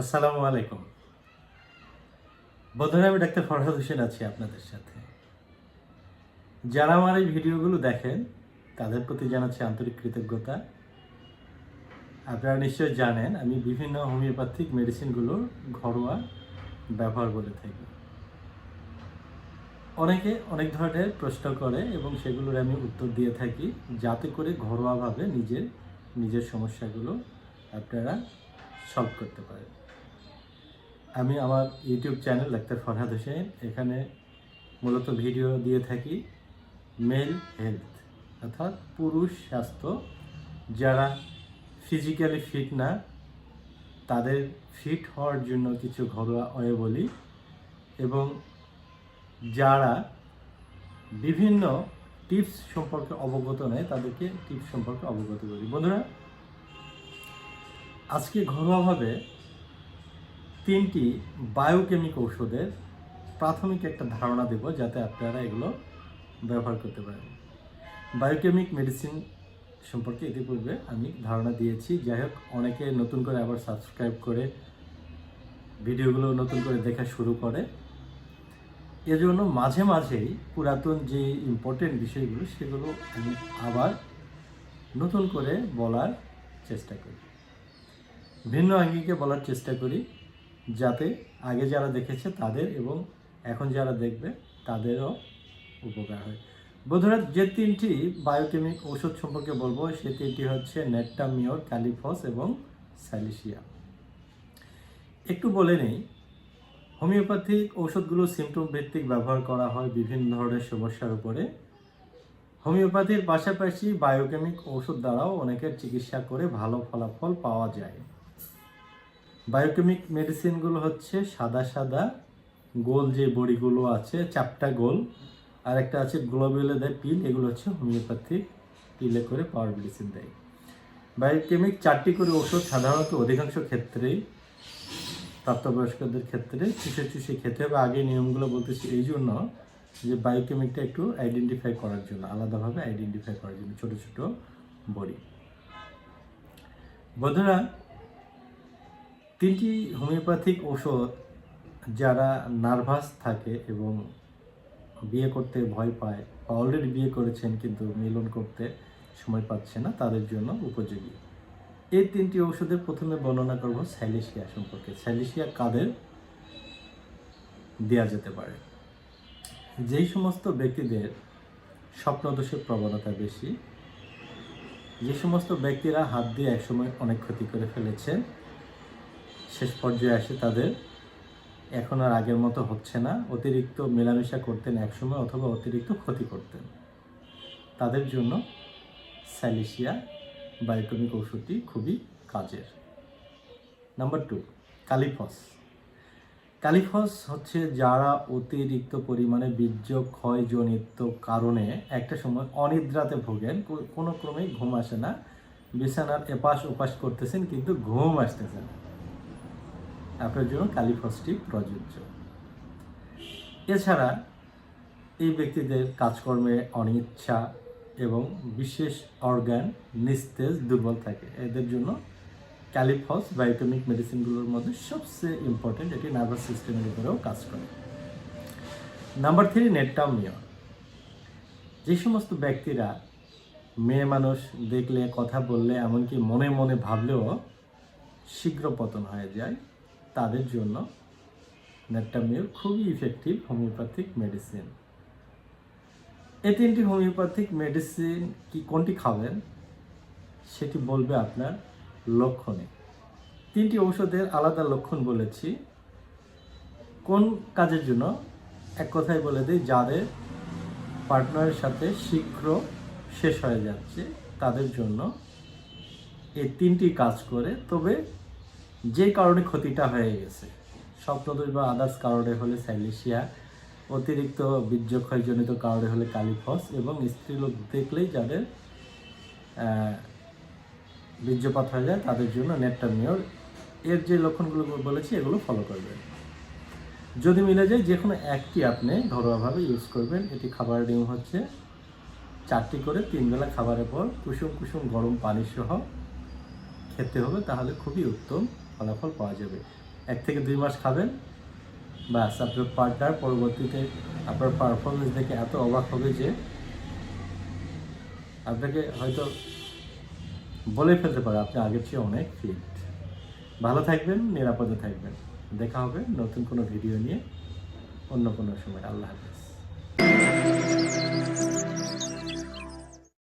আসসালামু আলাইকুম। বন্ধুরা, আমি ডাক্তার ফরহাদ হোসেন আছি আপনাদের সাথে। যারা আমার এই ভিডিওগুলো দেখেন, তাদের প্রতি জানাচ্ছি আন্তরিক কৃতজ্ঞতা। আপনারা নিশ্চয়ই জানেন, আমি বিভিন্ন হোমিওপ্যাথিক মেডিসিনগুলোর ঘরোয়া ব্যবহার করে থাকি। অনেকে অনেক ধরনের প্রশ্ন করে এবং সেগুলোর আমি উত্তর দিয়ে থাকি, যাতে করে ঘরোয়াভাবে নিজের নিজের সমস্যাগুলো আপনারা সলভ করতে পারেন। আমি আমার YouTube channel doctor Farhad Hossain. এখানে মূলত ভিডিও দিয়ে থাকি মেল হেলথ অর্থাৎ পুরুষ স্বাস্থ্য। যারা ফিজিক্যালি ফিট না, তাদের ফিট হওয়ার জন্য কিছু ঘরোয়া অয়ে বলি এবং যারা বিভিন্ন টিপস সম্পর্কে অবগত নেয়, তাদেরকে টিপস সম্পর্কে অবগত করি। বন্ধুরা, আজকে ঘরোয়াভাবে তিনটি বায়োকেমিক ঔষধের প্রাথমিক একটা ধারণা দেব যাতে আপনারা এগুলো ব্যবহার করতে পারেন। বায়োকেমিক মেডিসিন সম্পর্কে ইতিপূর্বে আমি ধারণা দিয়েছি। যাই হোক, অনেকে নতুন করে আবার সাবস্ক্রাইব করে ভিডিওগুলো নতুন করে দেখা শুরু করে। এজন্য মাঝে মাঝেই পুরাতন যে ইম্পর্টেন্ট বিষয়গুলো, সেগুলো আমি আবার নতুন করে বলার চেষ্টা করি। ভিন্ন আঙ্গিকে বলার চেষ্টা করি। যাতে আগে যারা দেখেছে তাদের এবং এখন যারা দেখবে তাদেরও উপকার হয়। বন্ধুরা, যে তিনটি বায়োকেমিক ঔষধ সম্পর্কে বলব, সে তিনটি হচ্ছে নেট্টামিওর ক্যালিফস এবং স্যালিসিয়া। একটু বলে নেই, হোমিওপ্যাথিক ঔষধগুলো সিমটম ভিত্তিক ব্যবহার করা হয় বিভিন্ন ধরনের সমস্যার উপরে। হোমিওপ্যাথির পাশাপাশি বায়োকেমিক ঔষধ দ্বারাও অনেকের চিকিৎসা করে ভালো ফলাফল পাওয়া যায়। বায়োকেমিক মেডিসিনগুলো হচ্ছে সাদা সাদা গোল যে বড়িগুলো আছে চাপটা গোল। আর একটা আছে গ্লোবেলে দেয় পিল এগুলো হচ্ছে হোমিওপ্যাথিক পিলে করে পাওয়ার মেডিসিন দেয়। বায়োকেমিক চারটি করে ওষুধ সাধারণত অধিকাংশ ক্ষেত্রেই, প্রাপ্তবয়স্কদের ক্ষেত্রে, চুষে চুষে খেতে হবে। আগে নিয়মগুলো বলতেছি এই জন্য যে বায়োকেমিকটা একটু আইডেন্টিফাই করার জন্য, আলাদাভাবে আইডেন্টিফাই করার জন্য, ছোট ছোট বড়ি। বন্ধুরা তিনটি হোমিওপ্যাথিক ওষুধ যারা নার্ভাস থাকে এবং বিয়ে করতে ভয় পায় বা অলরেডি বিয়ে করেছেন কিন্তু মিলন করতে সময় পাচ্ছে না, তাদের জন্য উপযোগী। এই তিনটি ঔষধের প্রথমে বর্ণনা করব স্যালিসিয়া সম্পর্কে। স্যালিসিয়া কাদের দেওয়া যেতে পারে? যেই সমস্ত ব্যক্তিদের স্বপ্নদোষের প্রবণতা বেশি, যে সমস্ত ব্যক্তিরা হাত দিয়ে একসময় অনেক ক্ষতি করে ফেলেছে শেষ পর্যায়ে আসে তাদের। এখন আর আগের মতো হচ্ছে না। অতিরিক্ত মেলামেশা করতেন একসময় অথবা অতিরিক্ত ক্ষতি করতেন। তাদের জন্য স্যালিসিয়া বায়োটমিক ওষুধটি খুবই কাজের। Number two, Kali phos. কালিফস হচ্ছে যারা অতিরিক্ত পরিমাণে বীর্য ক্ষয়জনিত কারণে একটা সময় অনিদ্রাতে ভোগেন। কোনো ক্রমেই ঘুম আসে না। বিছানার এপাশ ওপাশ করতেছেন কিন্তু ঘুম আসতেছে না। আপনার জন্য কালিফসটি প্রযোজ্য। এছাড়া এই ব্যক্তিদের কাজকর্মে অনিচ্ছা এবং বিশেষ অর্গান নিস্তেজ দুর্বল থাকে। এদের জন্য ক্যালিফস বায়োকেমিক মেডিসিনগুলোর মধ্যে সবচেয়ে ইম্পর্টেন্ট এটি নার্ভাস সিস্টেমের উপরেও কাজ করে। নাম্বার থ্রি নেটটামিয়র যে সমস্ত ব্যক্তিরা মেয়ে মানুষ দেখলে, কথা বললে, এমনকি মনে মনে ভাবলেও শীঘ্র পতন হয়ে যায়। তাদের জন্য নেটটামিওর খুবই ইফেক্টিভ হোমিওপ্যাথিক মেডিসিন এই তিনটি হোমিওপ্যাথিক মেডিসিন কি কোনটি খাবেন? সেটি বলবে আপনার লক্ষণে। তিনটি ঔষধের আলাদা লক্ষণ বলেছি। কোন কাজের জন্য? এক কথায় বলে দিই, যাদের পার্টনারের সাথে শীঘ্র শেষ হয়ে যাচ্ছে, তাদের জন্য এই তিনটি কাজ করে। তবে যে কারণে ক্ষতিটা হয়ে গেছে। স্বপ্নদোষ বা আদার্স কারণে হলে সাইলেশিয়া অতিরিক্ত বীর্যক্ষয়জনিত কারণে হলে কালিফস এবং স্ত্রীলোক দেখলেই যাদের বীর্যপাত হয়ে যায় তাদের জন্য নেটটামিওর এর যে লক্ষণগুলো বলেছি এগুলো ফলো করবেন। যদি মিলে যায় যে কোনো একটি আপনি ঘরোয়াভাবে ইউজ করবেন। এটি খাবারের নিয়ম হচ্ছে চারটি করে তিন বেলা খাবারের পর কুসুম কুসুম গরম পানি সহ খেতে হবে। তাহলে খুবই উত্তম। ফলাফল পাওয়া যাবে। এক থেকে দুই মাস খাবেন। ব্যাস, আপনার পার্টনার পরবর্তীতে আপনার পারফরমেন্স দেখে এত অবাক হবে যে আপনাকে হয়তো বলে ফেলতে পারে, আপনি আগের চেয়ে অনেক ফিট ভালো থাকবেন, নিরাপদে থাকবেন। দেখা হবে নতুন কোনো ভিডিও নিয়ে অন্য কোনো সময়। আল্লাহ হাফেজ।